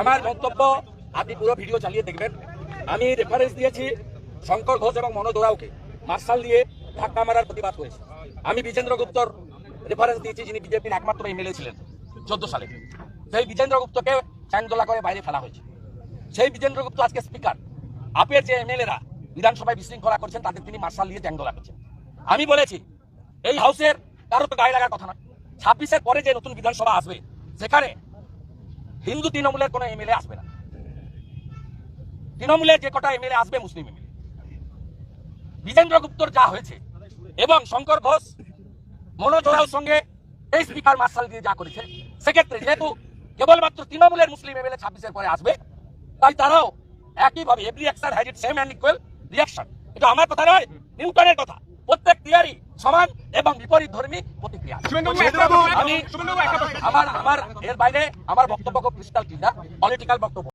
আমার বক্তব্য আপনি পুরো ভিডিও চালিয়ে দেখবেন। আমি রেফারেন্স দিয়েছি শঙ্কর ঘোষ এবং মনোজ ওরাওকে। মার্শাল দিয়ে ধাক্কা মারার প্রতিবাদ করেছি আমি বিজেন্দ্র গুপ্তর রেফারেন্স দিয়েছি, যিনি বিজেপির একমাত্র এমএলএ ছিলেন চোদ্দ সালে। সেই বিজেন্দ্র গুপ্তকে চ্যাংদোলা করে বাইরে ফেলা হয়েছে। সেই বিজেন্দ্র গুপ্ত আজকে স্পিকার আপের যে এমএলএরা বিধানসভায় বিশৃঙ্খলা করছেন, তাদের তিনি মার্শাল দিয়ে চ্যাংদোলা করছেন। আমি বলেছি, এই হাউসের কারও তো গায়ে লাগার কথা না ছাব্বিশের পরে যে নতুন বিধানসভা আসবে, সেখানে হিন্দু তৃণমূলের কোনো এমএলএ আসবে না। তৃণমূলের যে কটা এমএলএ আসবে মুসলিম এমএলএ। বিজেন্দ্র গুপ্তর যা হয়েছে, এবং শঙ্কর ঘোষ, মনোজ সঙ্গে এই স্পিকার মার্শাল দিয়ে যা করেছে, সেক্ষেত্রে যেহেতু কেবলমাত্র তৃণমূলের মুসলিম এমএলএ ছাব্বিশের পরে আসবে, তাই তারাও একইভাবে every action has it same and equal reaction এটা আমার কথা নয় নিউটনের কথা। প্রত্যেক ক্রিয়ারই সমান এবং বিপরীত ধর্মী প্রতিক্রিয়া। আমি আমার আমার এর বাইরে আমার বক্তব্য খুব ক্রিস্টাল ক্লিয়ার পলিটিক্যাল বক্তব্য।